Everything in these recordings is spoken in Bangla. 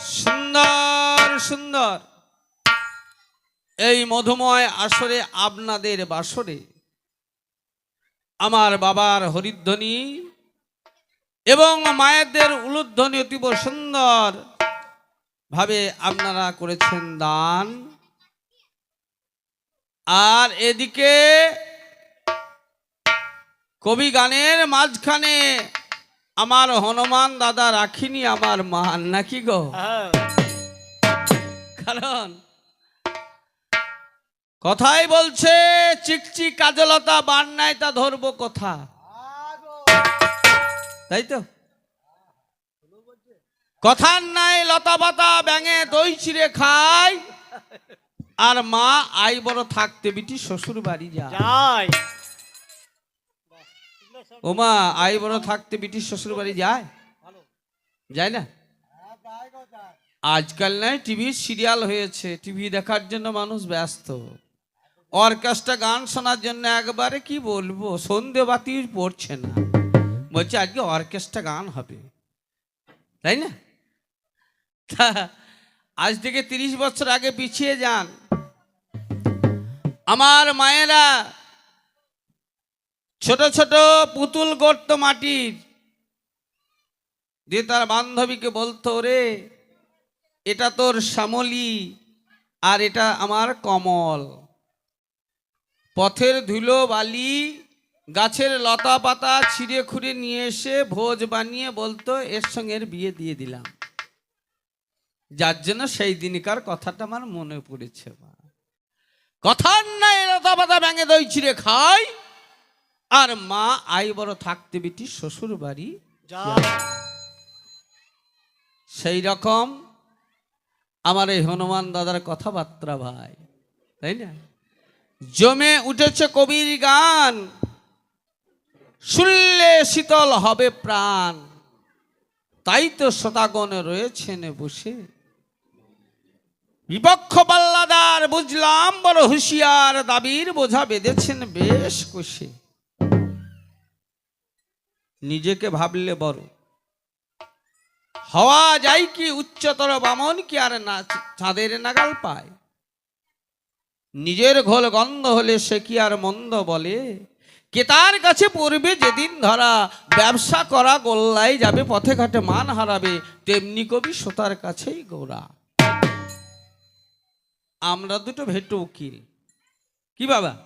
সুন্দর সুন্দর। এই মধুময় আসরে আপনাদের বাসরে। আমার বাবার হরিধ্বনি এবং মায়েদের উলুধ্বনি অতীব সুন্দর ভাবে আপনারা করেছেন দান। আর এদিকে কবি গানের মাঝখানে আমার হনুমান দাদা রাখিনি আমার মান নাকি গো? হ্যাঁ। কারণ কথাই বলছে চিকচি কাজলতা বান নাই তা ধরবো কথা? তাই তো? কথার নাই লতা পাতা ব্যাঙে দই চিড়ে খায়। আর মা আই বড় থাকতে বিটি শ্বশুর বাড়ি যায়। যাই ও মা আই বড় থাকতে ব্রিটিশ শ্বশুর বাড়ি যায়? যায় না? আজকাল নয় টিভি সিরিয়াল হয়েছে, টিভি দেখার জন্য মানুষ ব্যস্ত। অর্কেস্ট্রা গান শোনার জন্য একবারে কি বলব, সন্ধে বাতি পড়ছে না। বলছে, আজকে অর্কেস্ট্রা গান হবে। তাই না? আজ থেকে তিরিশ বছর আগে পিছিয়ে যান। আমার মায়েরা ছোট ছোট পুতুল গড়ত মাটির। দিয়ে তার বান্ধবীকে বলতো রে এটা তোর শ্যামলি আর এটা আমার কমল। পথের ধুলো বালি, গাছের লতা পাতা ছিঁড়ে খুঁড়ে নিয়ে এসে ভোজ বানিয়ে বলতো, এর সঙ্গে বিয়ে দিয়ে দিলাম। যার জন্য সেই দিনকার কথাটা আমার মনে পড়েছে মা। কথার নাই লতা পাতা ব্যাঙে দই ছিঁড়ে খায় আর মা আই বড় থাকতে বিটি শ্বশুর বাড়ি সেই রকম আমার এই হনুমান দাদার কথাবার্তা ভাই তাই না? জমে উঠেছে কবির গান শুনলে শীতল হবে প্রাণ। তাই তো শতাগণ রয়েছেন বসে। বিপক্ষ পাল্লাদার বুঝলাম বড় হুঁশিয়ার দাবির বোঝা বেঁধেছেন বেশ কষে। নিজেকে ভাবলে বড়। হওয়া যায় কি উচ্চতর বামন কি আর না চাঁদের নাগাল পায়। নিজের ঘোল গন্ধ হলে সে কি আর মন্দ বলে? কে তার কাছে পড়বে যেদিন ধরা? ব্যবসা করা গোল্লাই যাবে, পথে ঘাটে মান হারাবে, তেমনি কবি সোতার কাছেই গোড়া। আমরা দুটো ভেটো উকিল। কি বাবা?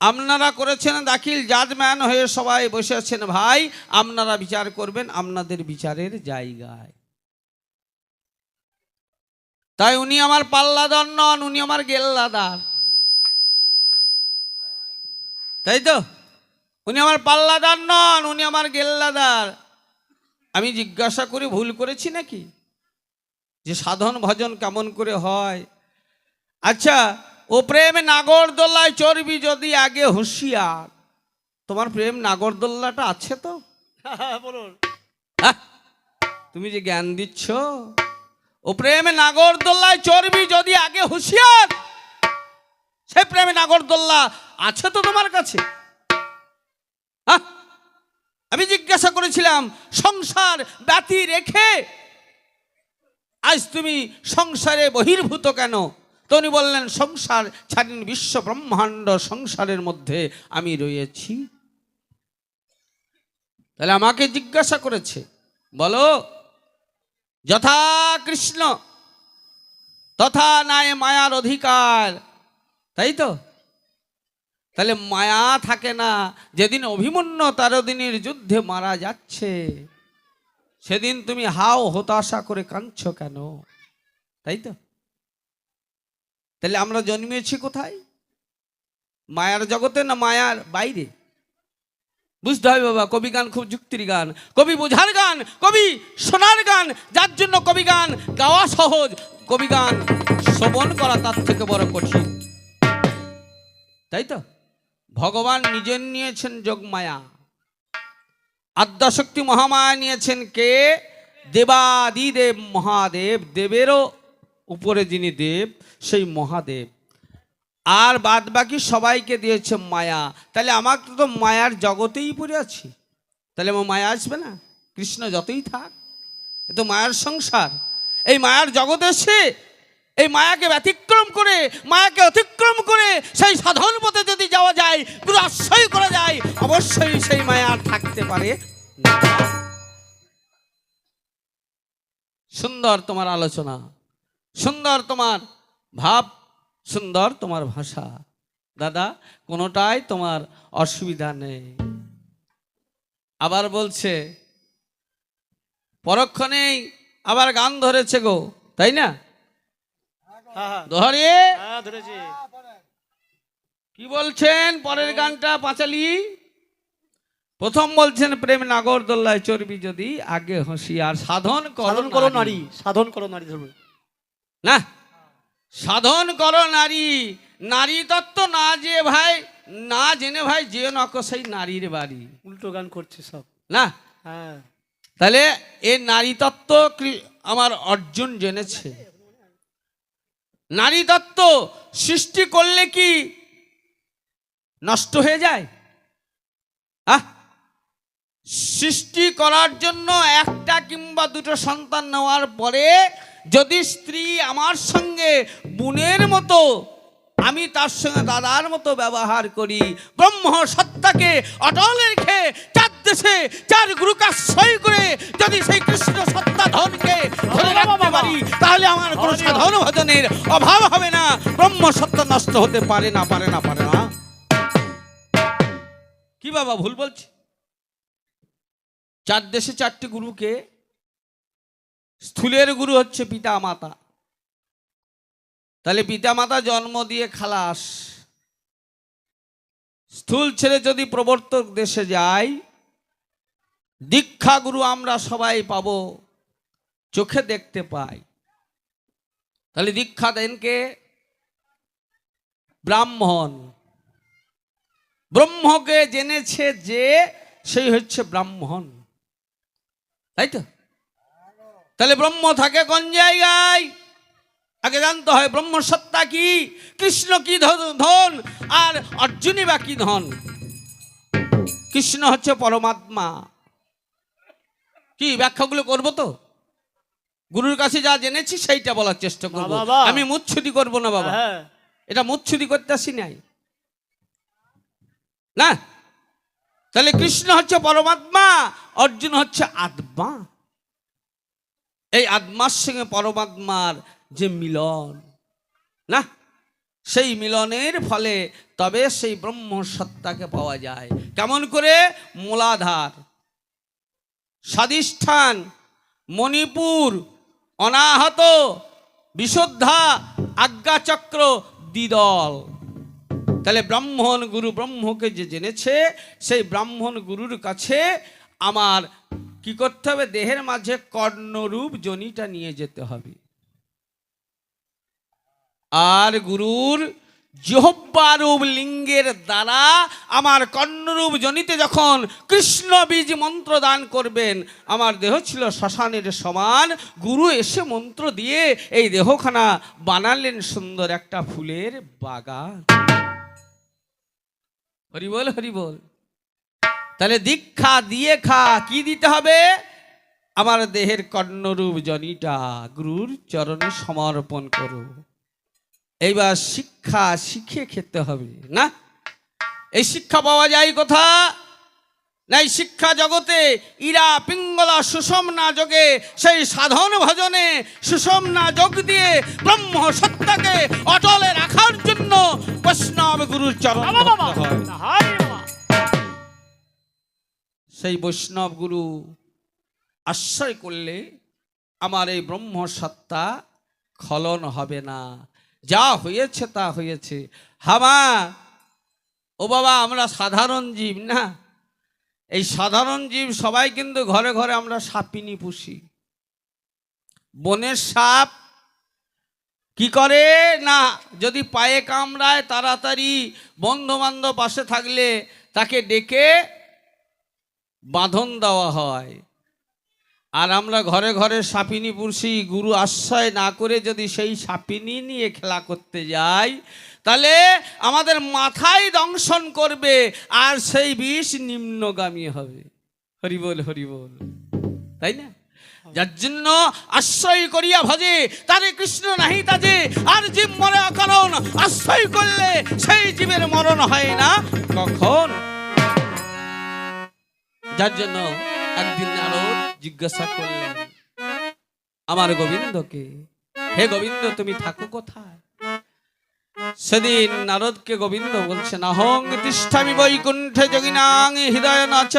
আপনারা করেছেন দাখিল, জাজম্যান হয়ে সবাই বসে আছেন ভাই, আপনারা বিচার করবেন আপনাদের বিচারের জায়গায়। তাই উনি আমার পাল্লাদার নন, উনি আমার গেল্লাদার। তাই তো? উনি আমার পাল্লাদার নন, উনি আমার গেল্লাদার। আমি জিজ্ঞাসা করে, ভুল করেছি নাকি? যে সাধন ভজন কেমন করে হয়? আচ্ছা ও প্রেম নাগরদোল্লায় চর্বি যদি আগে হুঁশিয়ার। তোমার প্রেম নাগরদোল্লাটা আছে তো? বলুন। আহ, তুমি যে জ্ঞান দিচ্ছ ও প্রেমে নাগরদোল্লায় চর্বি যদি আগে হুঁশিয়ার সে প্রেমে নাগরদোল্লা আছে তো তোমার কাছে? আহ, আমি জিজ্ঞাসা করেছিলাম সংসার ব্যতি রেখে? আজ তুমি সংসারে বহির্ভূত কেন? তো উনি বললেন, সংসার ছাড়িন বিশ্ব ব্রহ্মাণ্ড সংসারের মধ্যে আমি রয়েছি। তাহলে আমাকে জিজ্ঞাসা করেছে, বলো, যথা কৃষ্ণ, তথা নাই মায়ার অধিকার। তাই তো? তাহলে মায়া থাকে না, যেদিন অভিমন্যু তেরো দিনের যুদ্ধে মারা যাচ্ছে, সেদিন তুমি হাও হতাশা করে কাঁদছ কেন? তাই তো? তাহলে আমরা জন্মেছি কোথায়? মায়ার জগতে না মায়ার বাইরে? বুঝতে হবে বাবা, কবি গান খুব যুক্তির গান। কবি বোঝার গান, কবি শোনার গান, যার জন্য কবি গান গাওয়া সহজ। কবি গান শ্রবণ করা তার থেকে বড় কঠিন। তাই তো? ভগবান নিজের নিয়েছেন যোগমায়া। আদ্যাশক্তি মহামায়া নিয়েছেন কে? দেবাদিদেব, মহাদেব। দেবেরও উপরে যিনি দেব সেই মহাদেব। আর বাদ বাকি সবাইকে দিয়েছে মায়া। তাহলে আমাকে তো মায়ার জগতেই পড়ে আছি। তাহলে আমার মায়া আসবে না? কৃষ্ণ যতই থাক, এ তো মায়ার সংসার। এই মায়ার জগতে এসে এই মায়াকে ব্যতিক্রম করে, মায়াকে অতিক্রম করে সেই সাধন পথে যদি যাওয়া যায় পুরো আশ্রয় করা যায়, অবশ্যই সেই মায়া আর থাকতে পারে সুন্দর তোমার আলোচনা। সুন্দর তোমার ভাব সুন্দর তোমার ভাষা। দাদা কোনোটাই তোমার অসুবিধা নেই। আবার বলছে পরক্ষণেই আবার গান ধরেছে গো তাই না? হ্যাঁ ধরে কি বলছেন পরের গানটা পাঁচালি? প্রথম বলছেন প্রেম নাগর দোল্লায় চর্বি যদি আগে হুঁশিয়ার সাধন সাধন করো নারী সাধন করো নারী ধর্ম। না সাধন করো নারী নারী তত্ত্ব না যে ভাই না জেনে ভাই যে নক সেই নারীর বাড়ি। উল্টো গান করছে সব। না? হ্যাঁ। তাহলে এ নারী তত্ত্ব আমার অর্জুন জেনেছে। নারী তত্ত্ব সৃষ্টি করলে কি নষ্ট হয়ে যায়? আহ! সৃষ্টি করার জন্য একটা কিংবা দুটো সন্তান নেওয়ার পরে যদি স্ত্রী আমার সঙ্গে বোনের মতো আমি তার সঙ্গে দাদার মতো ব্যবহার করি ব্রহ্ম সত্তাকে অটল রেখে চার দেশে চার গুরুকে আশ্রয় করে যদি সেই কৃষ্ণ সত্তা ধনকে ধরে রাখতে পারি তাহলে আমার কোনো সাধন ভজনের অভাব হবে না। ব্রহ্ম সত্তা নষ্ট হতে পারে না পারে না পারে না। কি বাবা ভুল বলছি? চার দেশে চারটি গুরুকে স্থূলের গুরু হচ্ছে পিতা মাতা তাহলে পিতা মাতা জন্ম দিয়ে খালাস। স্থূল ছেড়ে যদি প্রবর্তক দেশে যাই দীক্ষা গুরু আমরা সবাই পাব, চোখে দেখতে পাই। তাহলে দীক্ষা দেন কে? ব্রাহ্মণ। ব্রহ্মকে জেনেছে যে সেই হচ্ছে ব্রাহ্মণ। তাই তো? তাহলে ব্রহ্ম থাকে কোন জায়গায়? আগে জানতে হয় ব্রহ্ম সত্তা কি? কৃষ্ণ কি ধন? আর অর্জুনই বা কি ধন? কৃষ্ণ হচ্ছে পরমাত্মা। কি ব্যাখ্যাগুলো করব তো? গুরুর কাছে যা জেনেছি সেইটা বলার চেষ্টা করব। বাবা। আমি মুচ্ছুতি করব না বাবা। হ্যাঁ এটা মুচ্ছুতি করতে আসি নাই। না? তাহলে কৃষ্ণ হচ্ছে পরমাত্মা অর্জুন হচ্ছে আত্মা। এই আত্মার সঙ্গে পরমাত্মার যে মিলন, না? সেই মিলনের ফলে তবে সেই ব্রহ্ম সত্তাকে পাওয়া যায়। কেমন করে? মূলাধার স্বাদিষ্ঠান মণিপুর, অনাহত, বিশুদ্ধা, আজ্ঞাচক্র, দ্বিদল। তাহলে ব্রাহ্মণ গুরু ব্রহ্মকে যে জেনেছে, সেই ব্রাহ্মণ গুরুর কাছে আমার কি করতে হবে? দেহের মাঝে কর্ণরূপ জনিটা নিয়ে যেতে হবে। আর গুরুর জহব্বারূপ লিঙ্গের দ্বারা আমার কর্ণরূপ জনিতে যখন কৃষ্ণ বীজ মন্ত্র দান করবেন, আমার দেহ ছিল শ্মশানের সমান। গুরু এসে মন্ত্র দিয়ে এই দেহখানা বানালেন সুন্দর একটা ফুলের বাগান। হরি বল হরি বল। তাহলে দীক্ষা দিয়ে খা কি দিতে হবে? আমার দেহের কর্ণরূপ জনিটা গুরুর চরণে সমর্পণ করো। এইবার শিক্ষা শিখে খেতে হবে না? এই শিক্ষা পাওয়া যায় কোথা? না এই শিক্ষা জগতে ইরা পিঙ্গলা সুষমনা যোগে সেই সাধন ভজনে সুষমনা যোগ দিয়ে ব্রহ্ম সত্তাকে অটলে রাখার জন্য বৈষ্ণব গুরুর চরণ হয়। সেই বৈষ্ণব গুরু আশ্রয় করলে আমার এই ব্রহ্ম সত্তা খলন হবে না। যা হয়েছে তা হয়েছে। হামা ও বাবা, আমরা সাধারণ জীব না? এই সাধারণ জীব সবাই কিন্তু ঘরে ঘরে আমরা সাপিনি পুষি। বনের সাপ কি করে না, যদি পায়ে কামড়ায় তাড়াতাড়ি বন্ধু বান্ধব পাশে থাকলে তাকে ডেকে বাঁধন দেওয়া হয়। আর আমরা ঘরে ঘরে সাপিনী পুষি গুরু আশ্রয় না করে যদি সেই সাপিনী নিয়ে খেলা করতে যাই, তাহলে আমাদের মাথায় দংশন করবে আর সেই বিষ নিম্নগামী হবে। হরিবল হরিবল তাই না? যার জন্য আশ্রয় করিয়া ভজে, তারে কৃষ্ণ নাহি তাজে, আর জীব মরে অকারণ আশ্রয় করলে সেই জীবের মরণ হয় না কখন? যার জন্য একদিন নারদ জিজ্ঞাসা করলেন, আমার গোবিন্দকে? হে গোবিন্দ, তুমি থাকো কোথায়? সেদিন নারদকে গোবিন্দ বলছেন অহং তিষ্ঠামি বৈকুণ্ঠে যোগিনাং হৃদয় নাচ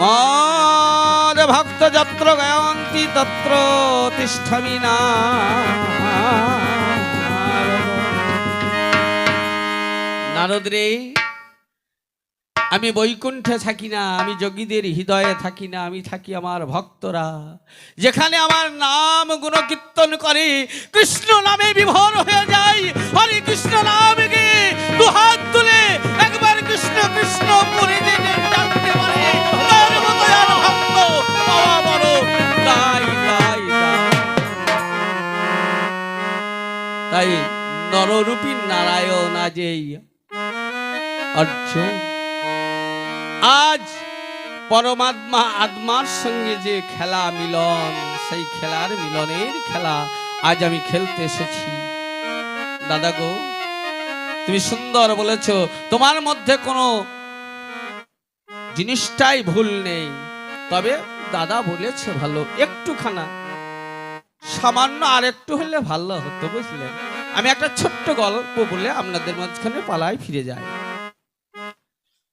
মদ ভক্ত যত্র গায়ন্তি তত্র তিষ্ঠামি না। নারদ রে আমি বৈকুণ্ঠে থাকি না, আমি যোগীদের হৃদয়ে থাকি না, আমি থাকি আমার ভক্তরা। যেখানে আমার নাম গুণকীর্তন করে, কৃষ্ণ নামে বিভোর হয়ে যায়। হরে কৃষ্ণ নামকে দু হাত তুলে একবার কৃষ্ণ কৃষ্ণ বড়। তাই নররূপী নারায়ণ আজেই অর্জুন আজ পরমাত্মা আত্মার সঙ্গে যে খেলা মিলন, সেই খেলার মিলনের খেলা আজ আমি খেলতে এসেছি। দাদা গো, তুমি সুন্দর বলেছ, তোমার মধ্যে কোনো জিনিসটাই ভুল নেই। তবে দাদা বলেছে ভালো, একটুখানা। সামান্য আর একটু হলে ভালো হতো বুঝলেন আমি একটা ছোট্ট গল্প বলে আপনাদের মাঝখানে পালায় ফিরে যাই।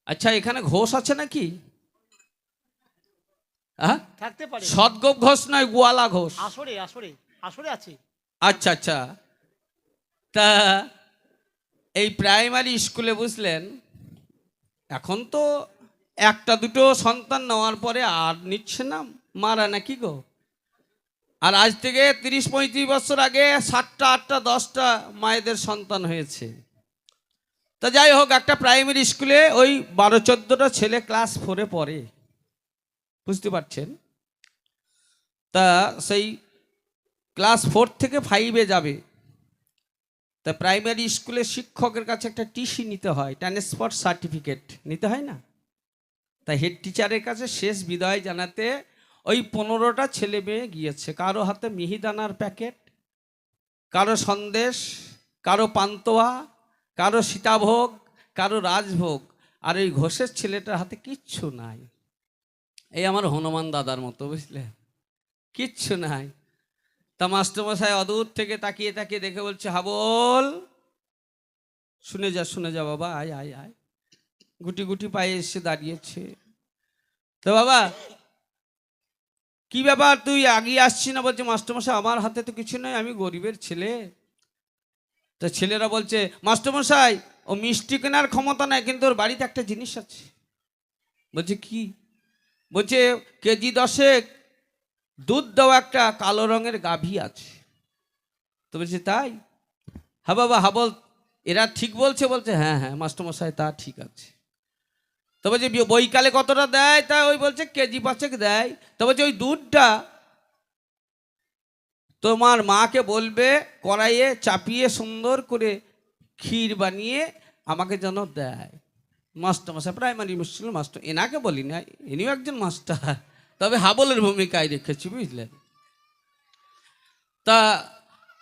আচ্ছা এখানে ঘোষ আছে নাকি? হ্যাঁ থাকতে পারে। সদগোপ ঘোষ নয় গোয়ালা ঘোষ। আসরে আসরে আসরে আছে। আচ্ছা আচ্ছা। তা এই প্রাইমারি স্কুলে বুঝলেন এখন তো একটা দুটো সন্তান নেওয়ার পরে আর নিচ্ছে না মারা নাকি গো? আর আজ থেকে তিরিশ পঁয়ত্রিশ বছর আগে সাতটা আটটা দশটা মায়েদের সন্তান হয়েছে। তা যাই হোক, একটা প্রাইমারি স্কুলে ওই বারো চোদ্দোটা ছেলে ক্লাস ফোরে পড়ে। বুঝতে পারছেন? তা সেই ক্লাস ফোর থেকে ফাইভে যাবে। তা প্রাইমারি স্কুলে শিক্ষকের কাছে একটা টিসি নিতে হয় ট্রান্সপোর্ট সার্টিফিকেট নিতে হয় না? তা হেড টিচারের কাছে শেষ বিদায় জানাতে ওই পনেরোটা ছেলে মেয়ে গিয়েছে। কারও হাতে মিহিদানার প্যাকেট কারও সন্দেশ, কারও পান্তোয়া কারও সীতাভোগ, কারও রাজভোগ, আর ওই ঘোষের ছেলেটার হাতে কিচ্ছু নাই। এই আমার হনুমান দাদার মতো, বুঝলে? কিচ্ছু নাই। তা মাস্টারমশাই অদূর থেকে তাকিয়ে তাকিয়ে দেখে বলছে হাবল শুনে যা শুনে যা বাবা, আয় আয় আয়। গুটি গুটি পায়ে এসে দাঁড়িয়েছে। তো বাবা, কি ব্যাপার? তুই আগিয়ে আসছি না? বলছে, মাস্টারমশাই, আমার হাতে তো কিছু নয় আমি গরিবের ছেলে। তো ছেলেরা বলছে, মাস্টারমশাই, ও মিষ্টি কেনার ক্ষমতা নাই, কিন্তু ওর বাড়িতে একটা জিনিস আছে। বলছে, কি? বলছে, কেজি দশেক দুধ দেওয়া একটা কালো রঙের গাভী আছে। তো বলছে, তাই? হ্যাঁ বাবা হা বল, এরা ঠিক বলছে। বলছে হ্যাঁ হ্যাঁ মাস্টারমশাই, তা ঠিক আছে। তো বলছে বি- বইকালে কতটা দেয়? তা ওই বলছে, কেজি পাঁচেক দেয়। তো বলছে, ওই দুধটা তোমার মাকে বলবে, কড়াইয়ে চাপিয়ে সুন্দর করে ক্ষীর বানিয়ে আমাকে যেন দেয়। মাস্টারমশাই প্রাইমারি স্কুল মাস্টার, এনাকে বলি না, ইনিও একজন মাস্টার। তবে হাবলের ভূমিকায় রেখেছি বুঝলেন তা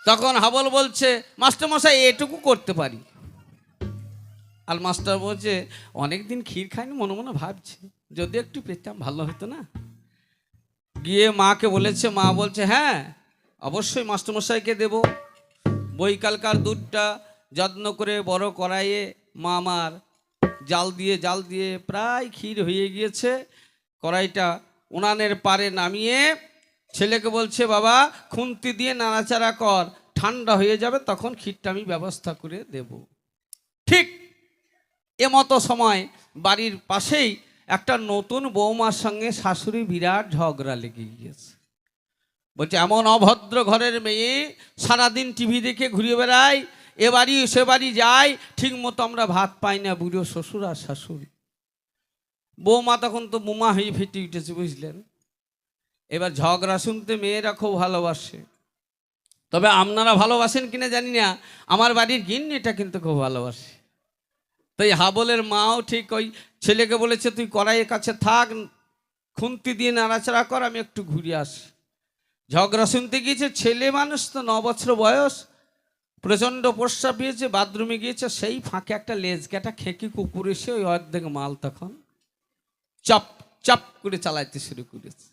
তখন হাবল বলছে মাস্টারমশাই এটুকু করতে পারি। আর মাস্টার বলছে, অনেকদিন ক্ষীর খাইনি, মনে মনে ভাবছে। যদি একটু পেতাম, ভালো হতো না? গিয়ে মাকে বলেছে, মা বলছে হ্যাঁ অবশ্যই মাস্টারমশাইকে দেব। বৈকালকার দুধটা যত্ন করে বড় কড়াইয়ে মা আমার জাল দিয়ে জাল দিয়ে প্রায় ক্ষীর হয়ে গিয়েছে। কড়াইটা উনানের পারে নামিয়ে ছেলেকে বলছে, বাবা, খুন্তি দিয়ে নাড়াচাড়া কর, ঠান্ডা হয়ে যাবে, তখন ক্ষীরটা আমি ব্যবস্থা করে দেব। ঠিক এমতো সময় বাড়ির পাশেই একটা নতুন বৌমার সঙ্গে শাশুড়ি বিরাট ঝগড়া লেগে গিয়েছে। বলছে, এমন অভদ্র ঘরের মেয়ে সারাদিন টিভি দেখে ঘুরে বেড়ায়, এ বাড়ি, সে বাড়ি যায় ঠিক মতো আমরা ভাত পাই না, বুড়ো শ্বশুর আর শাশুড়ি। বৌমা তখন তো বোমা হয়ে ফেটে উঠেছে, বুঝলেন? এবার ঝগড়া শুনতে মেয়েরা খুব ভালোবাসে। তবে আপনারা ভালোবাসেন কিনা জানি না, আমার বাড়ির গিন্নিটা কিন্তু খুব ভালোবাসে। তাই হাবলের মাও ঠিক ওই ছেলেকে বলেছে, তুই কড়াইয়ের কাছে থাক, খুন্তি দিয়ে নাড়াচাড়া কর, আমি একটু ঘুরে আসি। ঝগড়া শুনতে গিয়েছে, ছেলে মানুষ তো ন বছর বয়স, প্রচণ্ড প্রস্রাব পেয়েছে বাথরুমে গিয়েছে, সেই ফাঁকে একটা লেজ কাটা খেকি কুকুর এসে ওই অর্ধেক মাল তখন চপ, চাপ করে চালাইতে শুরু করেছে।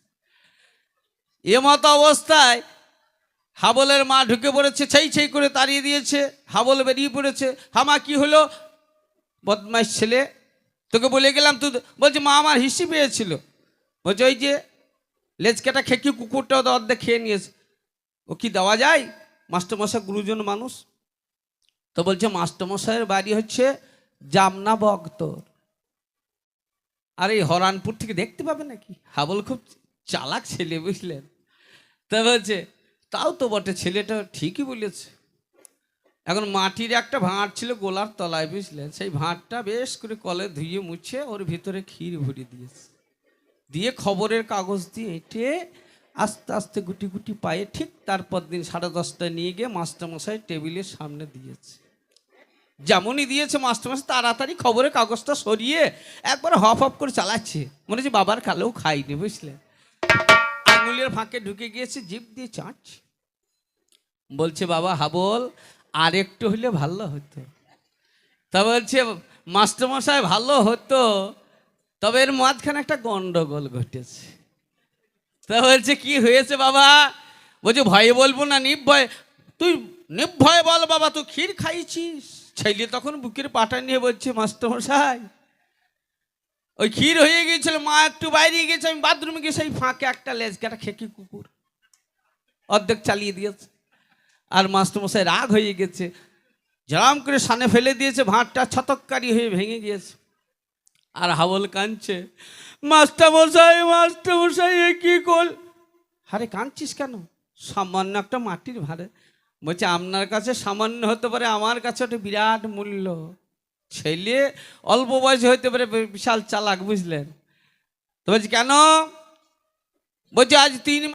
এ মতো অবস্থায় হাবলের মা ঢুকে পড়েছে সেই সেই করে তাড়িয়ে দিয়েছে, হাবল বেরিয়ে পড়েছে, হামা কি হলো? বদমাইশ ছেলে, তোকে বলে গেলাম, তুই বলছে, মা আমার হিসি পেয়েছিল। বলছে, ওই যে লেজ কাটা খেকি কুকুরটাও অর্ধেক খেয়ে নিয়েছে? ও কি দেওয়া যায়? মাস্টারমশাই গুরুজন মানুষ। তো বলছে, মাস্টারমশাইয়ের বাড়ি হচ্ছে জামনা বক্তর। আর এই হরানপুর থেকে দেখতে পাবে নাকি? হাবল খুব চালাক ছেলে, বুঝলেন? তা বলছে, তাও তো বটে, ছেলেটা ঠিকই বলেছে। এখন মাটির একটা ভাঁড় ছিল গোলার তলায়, বুঝলেন? সেই ভাঁড়টা বেশ করে কলে ধুয়ে মুছে ওর ভিতরে ক্ষীর ভরে দিয়েছে। দিয়ে খবরের কাগজ দিয়ে এঁটে আস্তে আস্তে গুটি গুটি পায়ে ঠিক তারপর দিন সাড়ে দশটায় নিয়ে গিয়ে মাস্টারমশাই টেবিলের সামনে দিয়েছে। যেমনই দিয়েছে মাস্টারমশাই, তাড়াতাড়ি খবরের কাগজটা সরিয়ে একবার হপ হপ করে চালাচ্ছে। মনে হচ্ছে বাবার কালেও খাইনি, বুঝলেন? আঙুলের ফাঁকে ঢুকে গিয়েছে, জিভ দিয়ে চাঁচছে বলছে, বাবা হাবল আর একটু হলে ভালো হতো। তা বলছে, মাস্টারমশাই, ভালো হতো। তবে এর মাঝখানে একটা গন্ডগোল ঘটেছে। তা বলছে, কি হয়েছে বাবা? বলছে, ভয়ে বলব না, নির্ভয়। তুই নির্ভয় বল বাবা, তুই ক্ষীর খাইছিস? ছেলে তখন বুকের পাটা নিয়ে বলছে, মাস্টারমশাই, ওই ক্ষীর হয়ে গিয়েছিল, মা একটু বাইরে গেছে আমি বাথরুমে গিয়ে সেই ফাঁকে একটা লেজ কাটা খেকি কুকুর। অর্ধেক চালিয়ে দিয়েছে। আর মাস্টারমশাই রাগ হয়ে গেছে। জাম করে সানে ফেলে দিয়েছে ভাঁটটা ছতককারী হয়ে ভেঙে গিয়েছে। আর হাবল কাঁদছে। মাস্টার মাস্টারমশাই মাস্টারমশাই এ কি কল? আরে কাঁদছিস কেন? সামান্য একটা মাটির ভাড়ে। বলছে আপনার কাছে সামান্য হতে পারে আমার কাছে ওটা বিরাট মূল্য। ছেলে অল্প বয়সে হতে পারে বিশাল চালাক বুঝলেন? তো বলছি কেন? বলছি আজ তিন